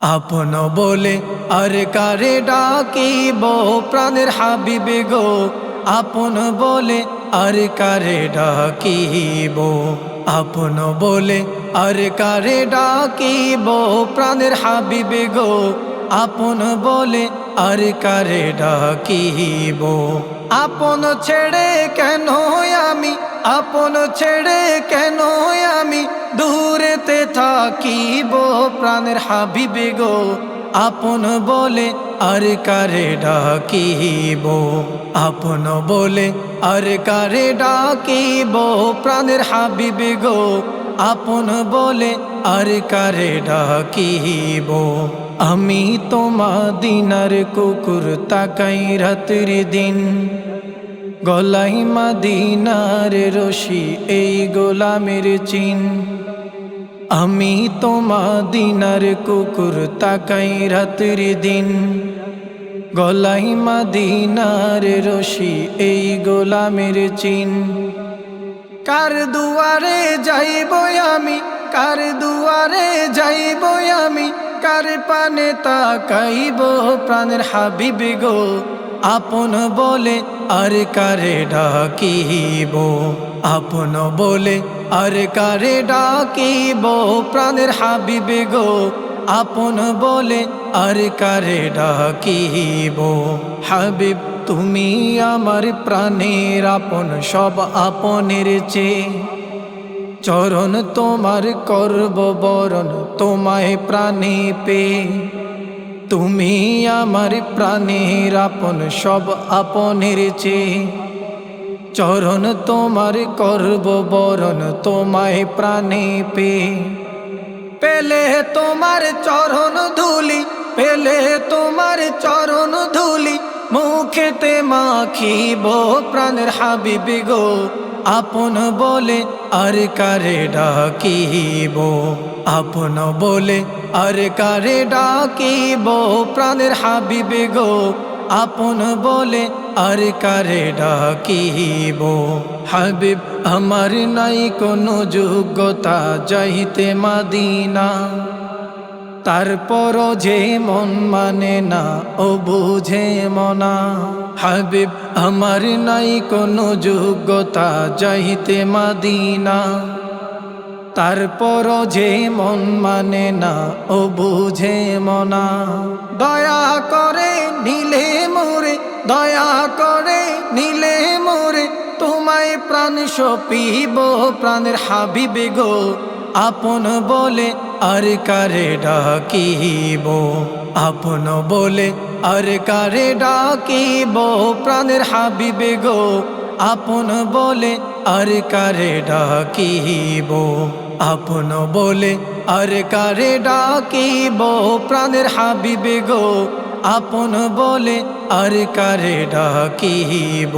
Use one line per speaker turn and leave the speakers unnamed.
আপন বলে আর কারে ডাকিব? প্রাণের হাবিবে গো, আপন বলে আর কারে ডাকিব? আপন বলে আর কারে ডাকিব? প্রাণের হাবিবে গো, আপন বলে আর কারে ডাকিব? আপন ছেড়ে কেন আমি? আপন ছেড়ে কেন দূরেতে প্রাণের হাবিবে গো, আপন বলে আর কারে ডাকিব? আপন বলে আর কারে ডাকিব প্রাণের হাবিবে গো, আপন বলে আর কারে ডাকিব? আমি তোমা দিনার কুকুর তাকাই রাতের দিন, গলাই মাদিনার রশি এই গোলামের চিন। আমি তোমা দিনার কুকুর তাকাই রাতের দিন। গলাই মাদিনার রশি, এই গোলামের চিন। কার দুয়ারে যাইব আমি, কার দুয়ারে যাইব আমি, কার পানে তাকাইব প্রাণের হাবিব গো। আপন বলে আর কারে ডাকিব, আপন বলে আর কারে ডাকিব প্রাণের হাবিবে গো? আপন বলে আর কারে ডাকিব? হাবিব, তুমি আমার প্রাণের আপন, সব আপনের চেয়ে। চরণ তোমার করব বরণ, তোমায় প্রাণে পে তুমি আমার প্রাণের আপন, সব আপনের চেয়ে। চরণ তোমার করব বরণ তোমায় প্রাণে পে পেলে তোমার চরণ ধুলি, পেলে তোমার চরণ ধুলি, মুখেতে মাখিব প্রাণের হাবিবি গো। আপন বলে আর কারে ডাকিব? আপন বলে আর কারে ডাকিব প্রাণের হাবিবে গো? আপন বলে আর কারে ডাকিব? হাবিব, আমার নাই কোনো যোগ্যতা যাইতে মাদিনা। তারপর যে মন মানে না, ও বুঝে মনা। হাবিব, আমার নাই কোনো যোগ্যতা যাইতে মাদিনা। তারপর যে মন মানে না, ও বুঝে মনা। দয়া করে নীলে মোরে দয়া করে নীলে মোরে, তোমায় প্রাণ সপিব, প্রাণের হাবিবে গো। আপন বলে আর কারে ডাকিব? আপন বলে আর কারে ডাকিব? প্রাণের হাবিবে গো। আপন বলে আর কারে ডাকিব? আপন বলে আর কারে ডাকিব? প্রাণের হাবিবে গো। আপন বলে আর কারে ডাকিব?